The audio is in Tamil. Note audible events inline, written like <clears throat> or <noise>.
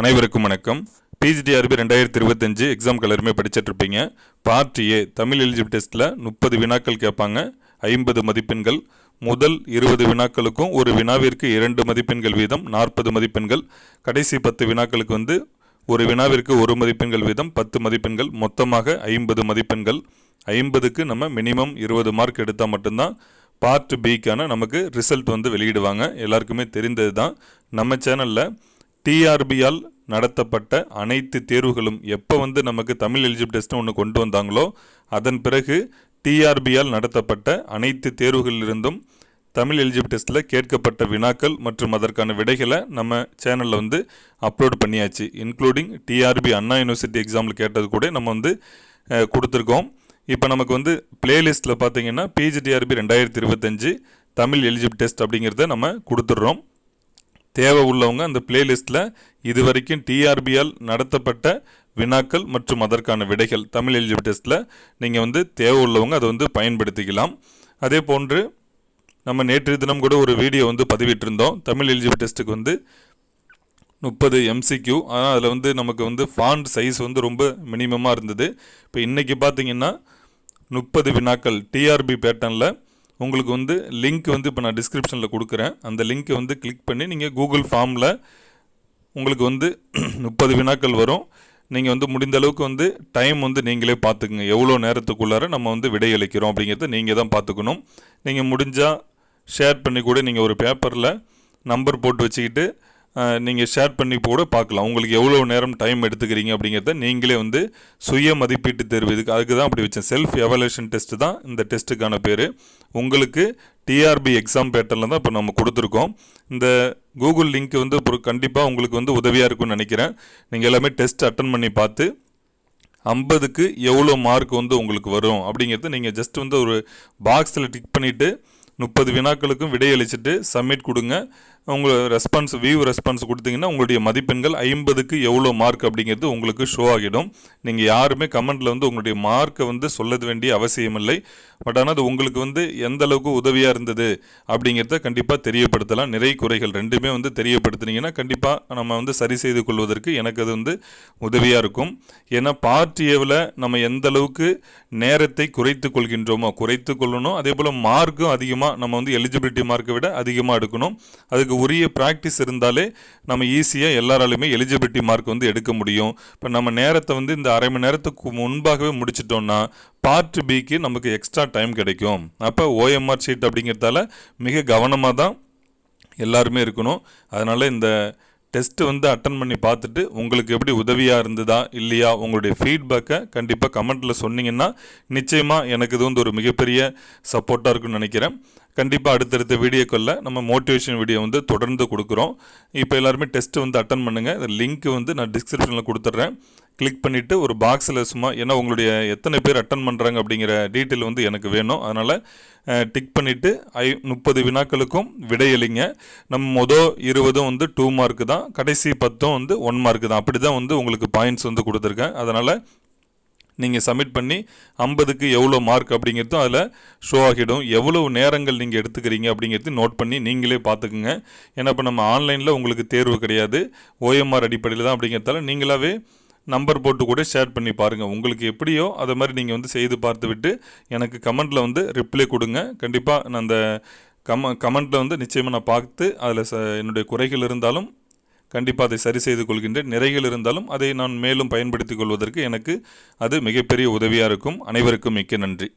அனைவருக்கும் வணக்கம். பிஜிடிஆர்பி ரெண்டாயிரத்தி இருபத்தஞ்சு எக்ஸாம் எல்லாருமே படிச்சிட்ருப்பீங்க பார்ட் ஏ தமிழ் எலிஜிபிள் டெஸ்ட்டில் முப்பது வினாக்கள் கேட்பாங்க. ஐம்பது மதிப்பெண்கள். முதல் இருபது வினாக்களுக்கும் ஒரு வினாவிற்கு இரண்டு மதிப்பெண்கள் வீதம் நாற்பது மதிப்பெண்கள். கடைசி பத்து வினாக்களுக்கு வந்து ஒரு வினாவிற்கு ஒரு மதிப்பெண்கள் வீதம் பத்து மதிப்பெண்கள். மொத்தமாக ஐம்பது மதிப்பெண்கள். ஐம்பதுக்கு நம்ம மினிமம் இருபது மார்க் எடுத்தால் மட்டும்தான் பார்ட் பிக்கான நமக்கு ரிசல்ட் வந்து வெளியிடுவாங்க. எல்லாருக்குமே தெரிந்தது தான் நம்ம சேனலில் டிஆர்பியால் நடத்தப்பட்ட அனைத்து தேர்வுகளும் எப்போ வந்து நமக்கு தமிழ் எலிஜிபிள் டெஸ்ட்னு ஒன்று கொண்டு வந்தாங்களோ அதன் பிறகு டிஆர்பியால் நடத்தப்பட்ட அனைத்து தேர்வுகளிலிருந்தும் தமிழ் எலிஜிபிள் டெஸ்ட்டில் கேட்கப்பட்ட வினாக்கள் மற்றும் அதற்கான விடைகளை நம்ம சேனலில் வந்து அப்லோட் பண்ணியாச்சு. இன்க்ளூடிங் டிஆர்பி அண்ணா யூனிவர்சிட்டி எக்ஸாமில் கேட்டது கூட நம்ம வந்து கொடுத்துருக்கோம். இப்போ நமக்கு வந்து பிளேலிஸ்ட்டில் பார்த்தீங்கன்னா பிஜிடிஆர்பி ரெண்டாயிரத்தி இருபத்தஞ்சு தமிழ் எலிஜிபிள் டெஸ்ட் அப்படிங்கிறத நம்ம கொடுத்துட்றோம். தேவை உள்ளவங்க அந்த பிளேலிஸ்ட்டில் இது வரைக்கும் டிஆர்பியால் நடத்தப்பட்ட வினாக்கள் மற்றும் அதற்கான விடைகள் தமிழ் எலிஜிபிள் டெஸ்ட்டில் நீங்கள் வந்து தேவை உள்ளவங்க அதை வந்து பயன்படுத்திக்கலாம். அதே போன்று நம்ம நேற்று தினம் கூட ஒரு வீடியோ வந்து பதிவிட்டிருந்தோம். தமிழ் எலிஜிபிள் டெஸ்ட்டுக்கு வந்து முப்பது எம்சிக்யூ ஆனால் அதில் வந்து நமக்கு வந்து ஃபாண்ட் சைஸ் வந்து ரொம்ப மினிமமாக இருந்தது. இப்போ இன்றைக்கி பார்த்தீங்கன்னா முப்பது வினாக்கள் டிஆர்பி பேட்டர்னில் உங்களுக்கு வந்து லிங்க் வந்து இப்போ நான் டிஸ்கிரிப்ஷனில் கொடுக்குறேன். அந்த லிங்க்கை வந்து கிளிக் பண்ணி நீங்கள் கூகுள் ஃபார்மில் உங்களுக்கு வந்து <clears throat> முப்பது வினாக்கள் வரும். நீங்கள் வந்து முடிந்த அளவுக்கு வந்து டைம் வந்து நீங்களே பார்த்துக்குங்க. எவ்வளோ நேரத்துக்குள்ளார நம்ம வந்து விடையளிக்கிறோம் அப்படிங்கிறத நீங்கள் தான் பார்த்துக்கணும். நீங்கள் முடிஞ்சால் ஷேர் பண்ணி கூட நீங்கள் ஒரு பேப்பரில் நம்பர் போட்டு வச்சுக்கிட்டு நீங்கள் ஷேர் பண்ணி கூட பார்க்கலாம். உங்களுக்கு எவ்வளோ நேரம் டைம் எடுத்துக்கிறீங்க அப்படிங்கிறத நீங்களே வந்து சுய மதிப்பீட்டு தேர்வு. இதுக்கு அதுக்கு தான் அப்படி வச்சேன். செல்ஃப் எவல்யூஷன் டெஸ்ட்டு தான் இந்த டெஸ்ட்டுக்கான பேர். உங்களுக்கு டிஆர்பி எக்ஸாம் பேட்டர்னில் தான் இப்போ நம்ம கொடுத்துருக்கோம். இந்த கூகுள் லிங்க் வந்து கண்டிப்பாக உங்களுக்கு வந்து உதவியாக இருக்கும்னு நினைக்கிறேன். நீங்கள் எல்லாமே டெஸ்ட் அட்டன் பண்ணி பார்த்து ஐம்பதுக்கு எவ்வளோ மார்க் வந்து உங்களுக்கு வரும் அப்படிங்கிறத நீங்கள் ஜஸ்ட் வந்து ஒரு பாக்ஸில் டிக் பண்ணிவிட்டு முப்பது வினாக்களுக்கும் விடையளிச்சுட்டு சப்மிட் கொடுங்க. உங்களுக்கு ரெஸ்பான்ஸ் வியூ ரெஸ்பான்ஸ் கொடுத்தீங்கன்னா உங்களுடைய மதிப்பெண்கள் ஐம்பதுக்கு எவ்வளோ மார்க் அப்படிங்கிறது உங்களுக்கு ஷோ ஆகிடும். நீங்கள் யாருமே கமெண்ட்டில் வந்து உங்களுடைய மார்க்கை வந்து சொல்ல வேண்டிய அவசியம் இல்லை. பட் ஆனால் அது உங்களுக்கு வந்து எந்த அளவுக்கு உதவியாக இருந்தது அப்படிங்கிறத கண்டிப்பாக தெரியப்படுத்தலாம். நிறை குறைகள் ரெண்டுமே வந்து தெரியப்படுத்துனீங்கன்னா கண்டிப்பாக நம்ம வந்து சரி செய்து கொள்வதற்கு எனக்கு அது வந்து உதவியாக இருக்கும். ஏன்னா பார்ட் ஏவில் நம்ம எந்த அளவுக்கு நேரத்தை குறைத்து கொள்கின்றோமோ குறைத்து கொள்ளணும். அதே போல் மார்க்கும் அதிகமாக நம்ம வந்து எலிஜிபிலிட்டி மார்க்கை விட அதிகமாக எடுக்கணும். அதுக்கு உரிய ப்ராக்டிஸ் இருந்தாலே நம்ம ஈஸியாக எல்லாராலையுமே எலிஜிபிலிட்டி மார்க் வந்து எடுக்க முடியும். இப்போ நம்ம நேரத்தை வந்து இந்த அரை மணி நேரத்துக்கு முன்பாகவே முடிச்சிட்டோம்னா பார்ட் பிக்கு நமக்கு எக்ஸ்ட்ரா டைம் கிடைக்கும். அப்போ ஓஎம்ஆர் ஷீட் அப்படிங்கிறதால மிக கவனமாக தான் எல்லாருமே இருக்கணும். அதனால் இந்த டெஸ்ட்டு வந்து அட்டன் பண்ணி பார்த்துட்டு உங்களுக்கு எப்படி உதவியாக இருந்ததா இல்லையா உங்களுடைய ஃபீட்பேக்கை கண்டிப்பாக கமெண்ட்டில் சொன்னீங்கன்னா நிச்சயமாக எனக்கு இது வந்து ஒரு மிகப்பெரிய சப்போர்ட்டாக இருக்கும்னு நினைக்கிறேன். கண்டிப்பாக அடுத்தடுத்த வீடியோக்களில் நம்ம மோட்டிவேஷன் வீடியோ வந்து தொடர்ந்து கொடுக்குறோம். இப்போ எல்லாருமே டெஸ்ட்டு வந்து அட்டன் பண்ணுங்கள் இந்த லிங்க் வந்து நான் டிஸ்கிரிப்ஷனில் கொடுத்துட்றேன். கிளிக் பண்ணிவிட்டு ஒரு பாக்ஸில் சும்மா ஏன்னா உங்களுடைய எத்தனை பேர் அட்டன் பண்ணுறாங்க அப்படிங்கிற டீட்டெயில் வந்து எனக்கு வேணும். அதனால் டிக் பண்ணிவிட்டு ஐ முப்பது வினாக்களுக்கும் விடையளிங்க. நம்ம மொதல் இருபதும் வந்து டூ மார்க்கு தான். கடைசி பத்தும் வந்து ஒன் மார்க்கு தான். அப்படி தான் வந்து உங்களுக்கு பாயிண்ட்ஸ் வந்து கொடுத்துருக்கேன். அதனால் நீங்கள் சப்மிட் பண்ணி ஐம்பதுக்கு எவ்வளோ மார்க் அப்படிங்கிறதும் அதில் ஷோ ஆகிடும். எவ்வளவு நேரங்கள் நீங்கள் எடுத்துக்கிறீங்க அப்படிங்கிறது நோட் பண்ணி நீங்களே பார்த்துக்குங்க. ஏன்னா இப்போ நம்ம ஆன்லைனில் உங்களுக்கு தேர்வு கிடையாது. ஓஎம்ஆர் அடிப்படையில் தான் அப்படிங்கிறதால நீங்களாவே நம்பர் போட்டு கூட ஷேர் பண்ணி பாருங்கள் உங்களுக்கு எப்படியோ அதை மாதிரி நீங்கள் வந்து செய்து பார்த்து விட்டு எனக்கு கமெண்ட்டில் வந்து ரிப்ளை கொடுங்க. கண்டிப்பாக நான் அந்த கம கமெண்ட்டில் வந்து நிச்சயமாக நான் பார்த்து அதில் ச என்னுடைய குறைகள் இருந்தாலும் கண்டிப்பாக அதை சரி செய்து கொள்கின்றேன். நிறைகள் இருந்தாலும் அதை நான் மேலும் பயன்படுத்திக் கொள்வதற்கு எனக்கு அது மிகப்பெரிய உதவியாக இருக்கும். அனைவருக்கும் மிக்க நன்றி.